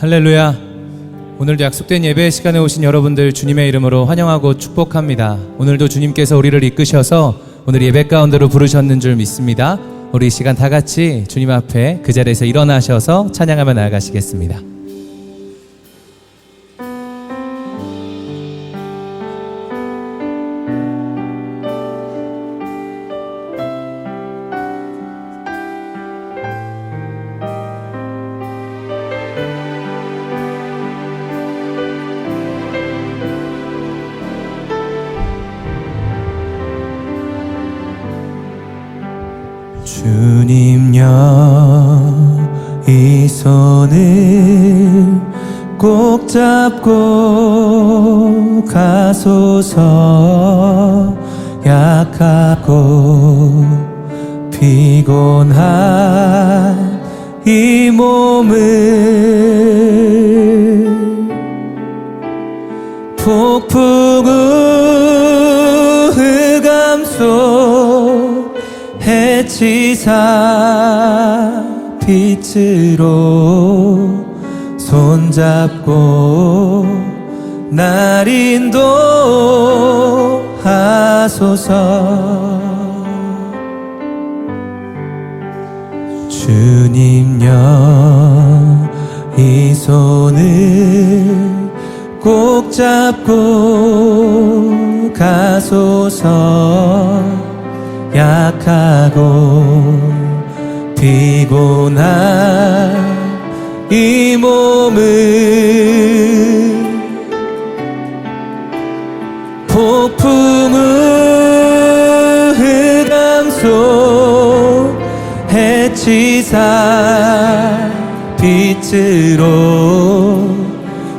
할렐루야. 오늘도 약속된 예배 시간에 오신 여러분들 주님의 이름으로 환영하고 축복합니다. 오늘도 주님께서 우리를 이끄셔서 오늘 예배 가운데로 부르셨는 줄 믿습니다. 우리 이 시간 다 같이 주님 앞에 그 자리에서 일어나셔서 찬양하며 나아가시겠습니다. 손을 꼭 잡고 가소서. 약하고 피곤한 이 몸을 폭풍우 흑암 속 해치사 빛으로 손잡고 날 인도하소서. 주님여 이 손을 꼭 잡고 가소서. 약하고 피곤한 이 폭풍우 흑암 속 해치사 빛으로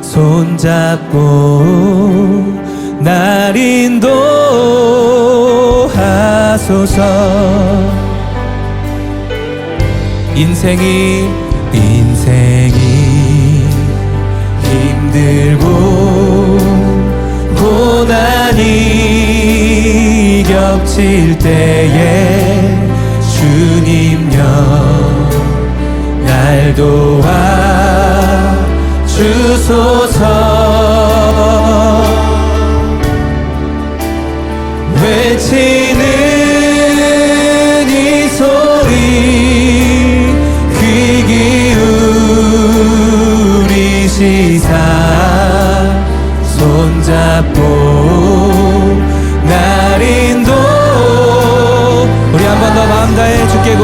손잡고 날 인도하소서 인생이 인생이 힘들고 고난이 겹칠 때에 주님여 날 도와 주소서. 외치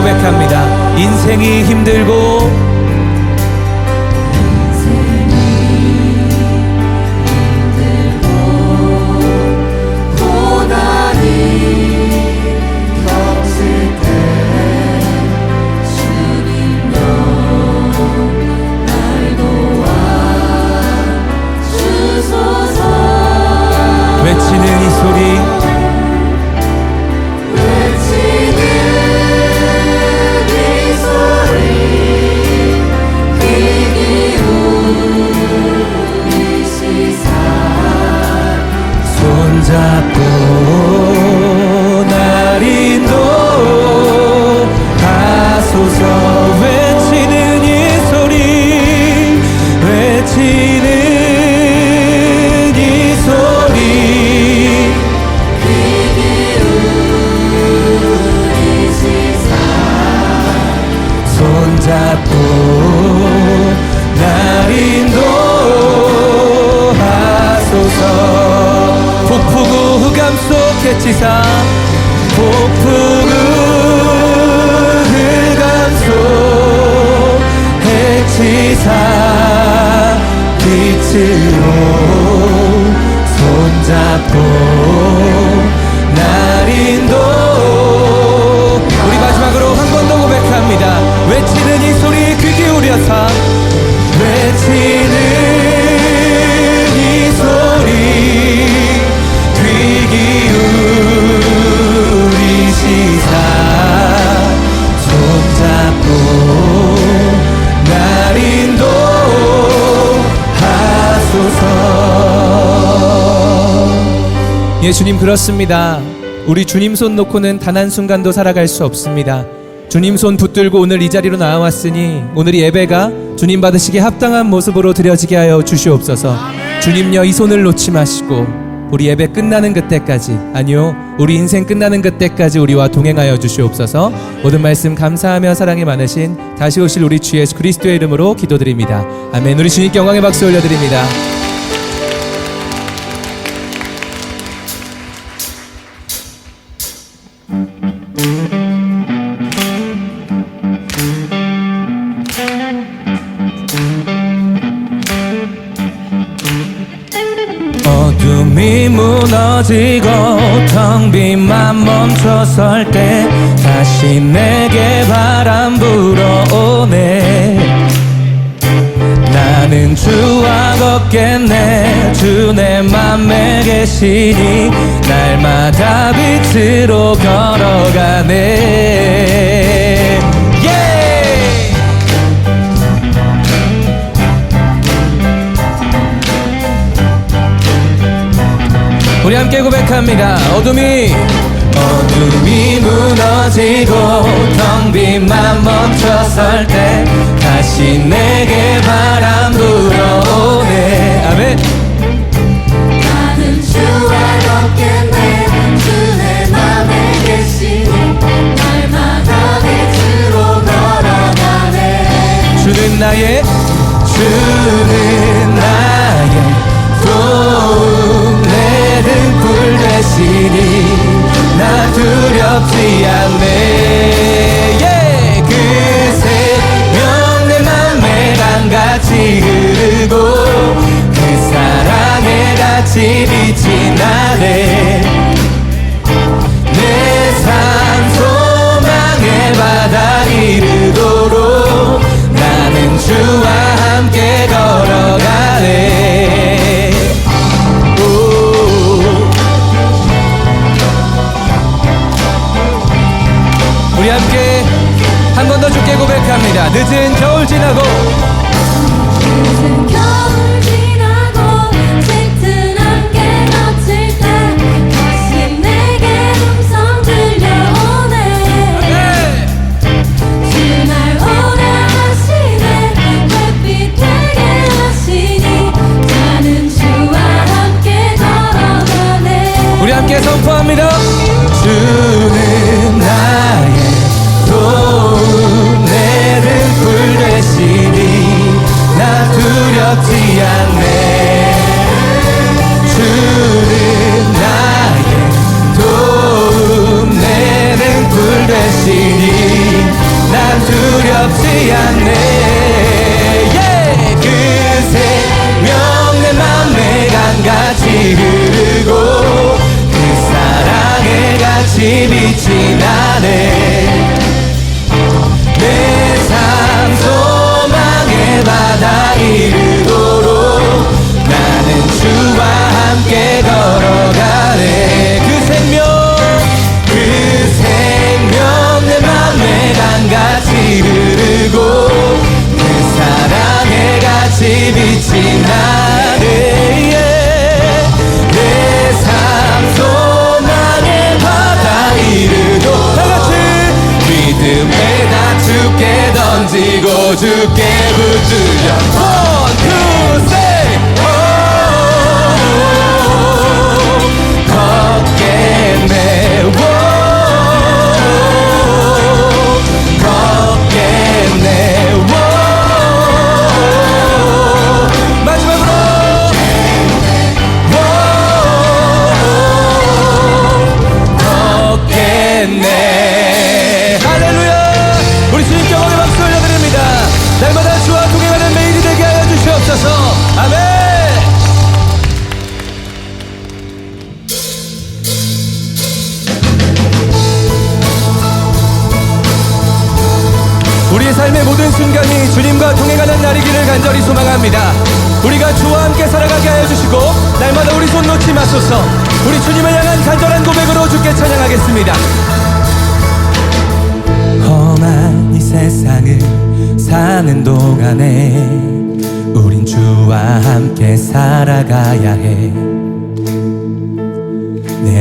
고백합니다. 인생이 힘들고 예수님 그렇습니다. 우리 주님 손 놓고는 단 한 순간도 살아갈 수 없습니다. 주님 손 붙들고 오늘 이 자리로 나와왔으니 오늘 이 예배가 주님 받으시기에 합당한 모습으로 드려지게 하여 주시옵소서. 주님여 이 손을 놓지 마시고 우리 예배 끝나는 그때까지 아니요 우리 인생 끝나는 그때까지 우리와 동행하여 주시옵소서. 모든 말씀 감사하며 사랑이 많으신 다시 오실 우리 주 예수 그리스도의 이름으로 기도드립니다. 아멘. 우리 주님께 영광의 박수 올려드립니다. 무너지고 텅 빈만 멈춰설 때 다시 내게 바람 불어오네. 나는 주와 걷겠네 주 내 맘에 계시니 날마다 빛으로 걸어가네 함께 고백합니다. 어둠이 어둠이 무너지고 텅 빈만 멈춰설 때 다시 내게 바람 불어오네. 아멘. 나는 주와 걷겠네 주내 맘에 계시니 날마다 빛으로 걸어가네. 주는 나의 주는 되시니 나 두렵지 않네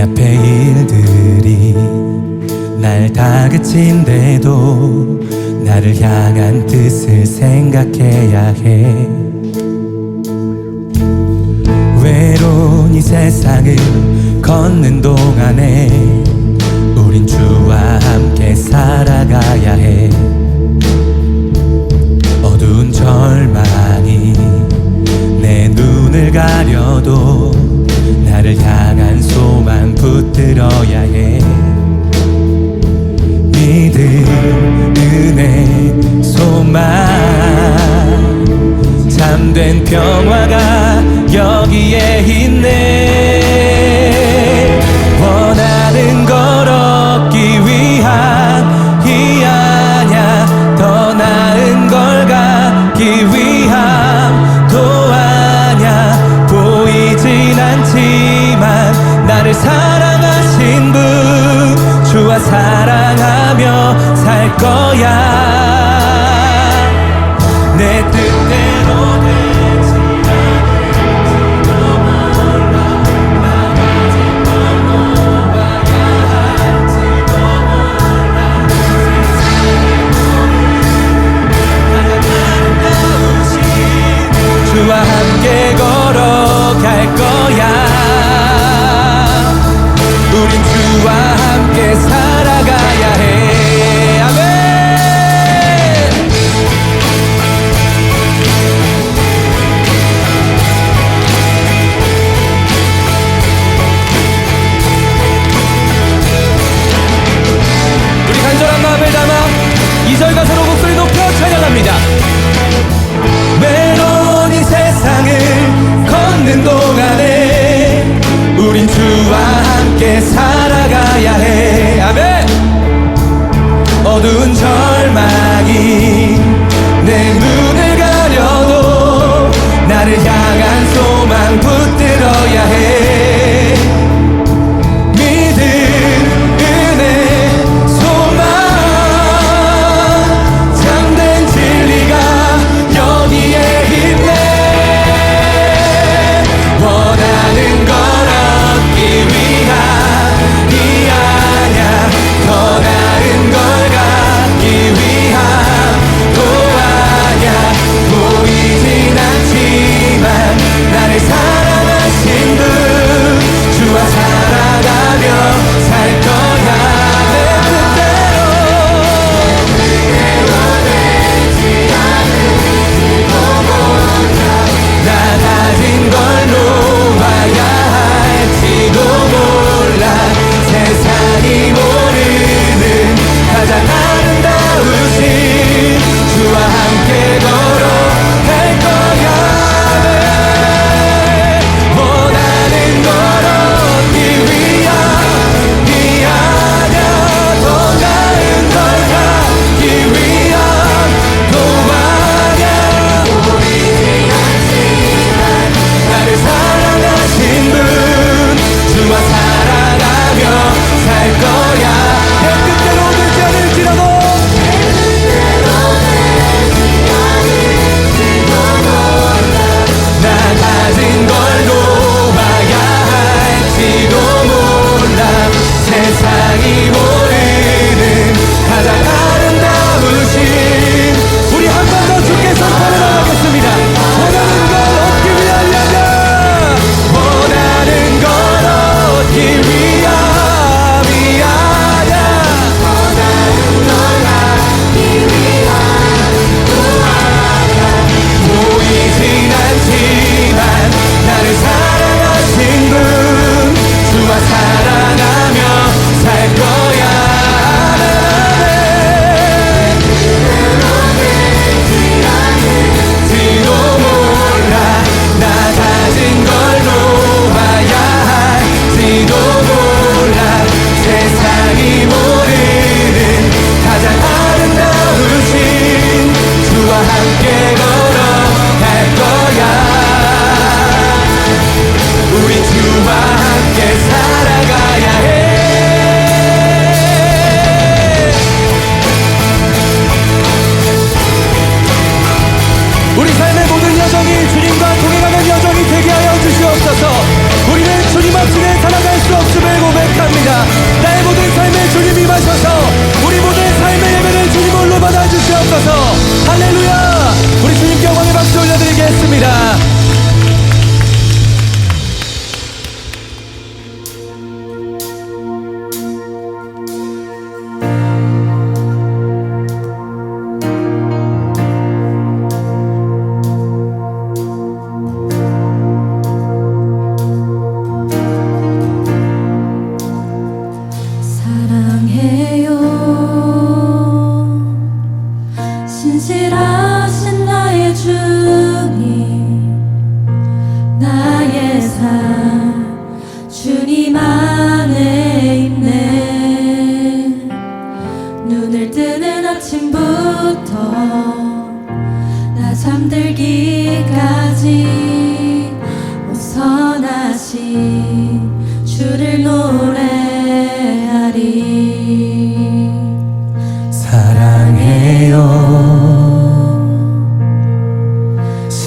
앞에 일들이 날 다그친데도 나를 향한 뜻을 생각해야 해. 외로운 이 세상을 걷는 동안에 우린 주와 함께 살아가야 해. 어두운 절망이 내 눈을 가려도 나를 향해 난 붙들어야 해. 믿음, 은혜, 소망. 참된 평화가 여기에 있네.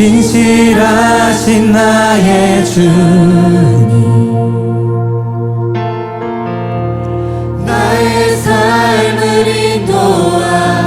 진실하신 나의 주님. 나의 삶을 인도하셨네.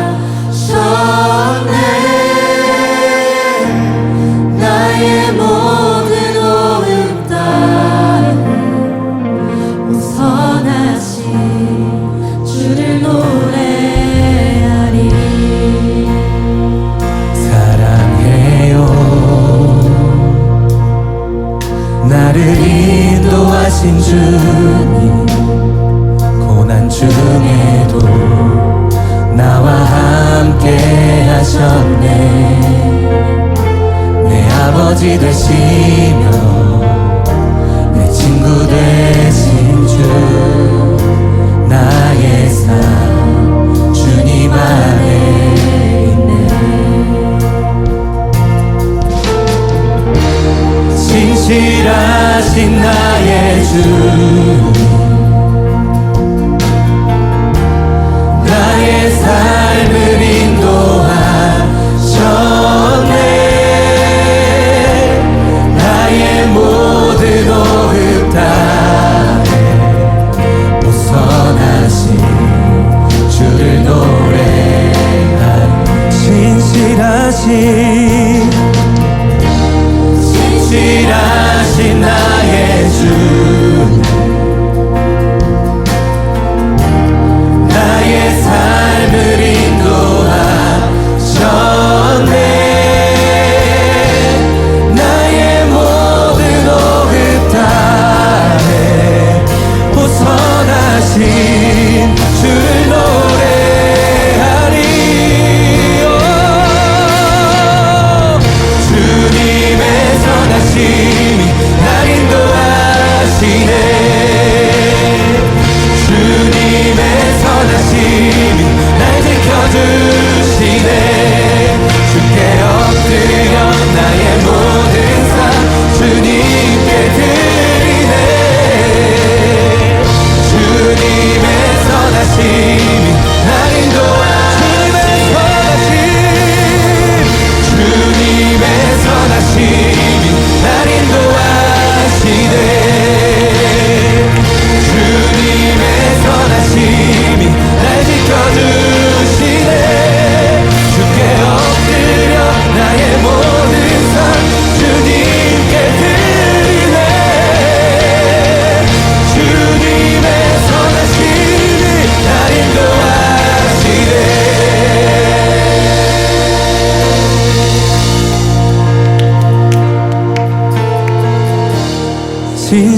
진실하신 나의 주.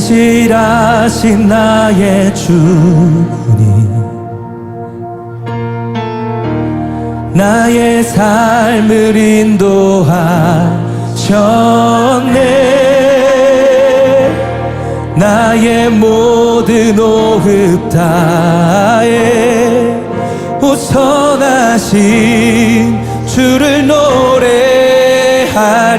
신실하신 나의 주님 나의 삶을 인도하셨네. 나의 모든 오흡 다에 우선하신 주를 노래하리.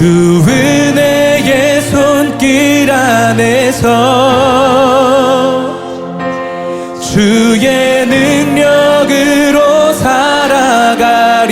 주 은혜의 손길 안에서 주의 능력으로 살아가리요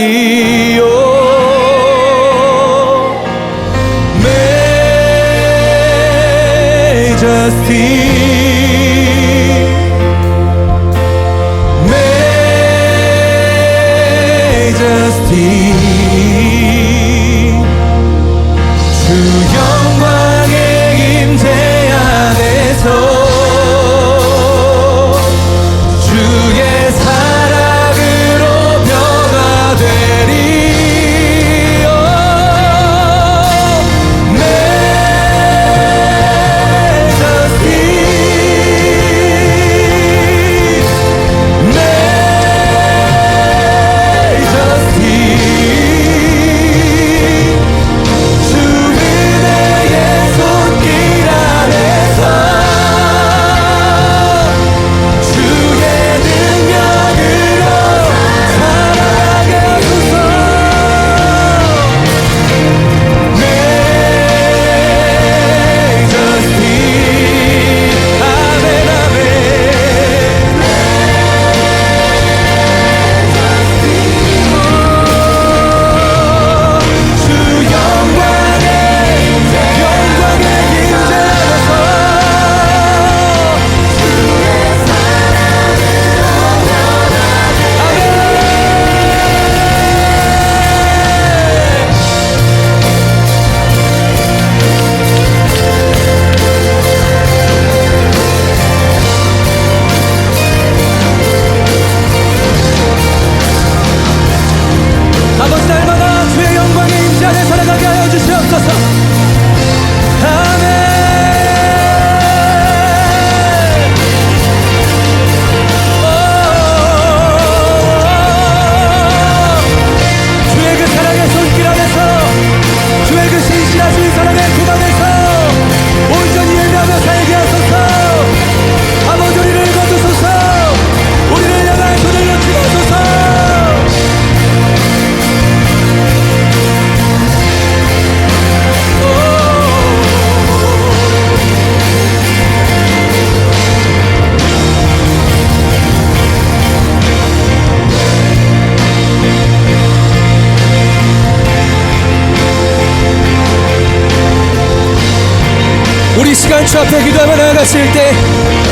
나아가실 때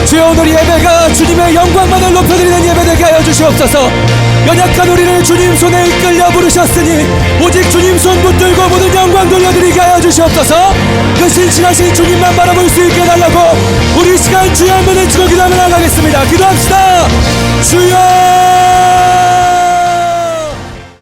주여 오늘 예배가 주님의 영광만을 높여드리는 예배 되게 하여 주시옵소서. 연약한 우리를 주님 손에 이끌려 부르셨으니 오직 주님 손 붙들고 모든 영광 돌려드리게 하여 주시옵소서. 그 신실하신 주님만 바라볼 수 있게 해달라고 우리 이 시간 주여 한번 외치고 기도하며 나아가겠습니다. 기도합시다. 주여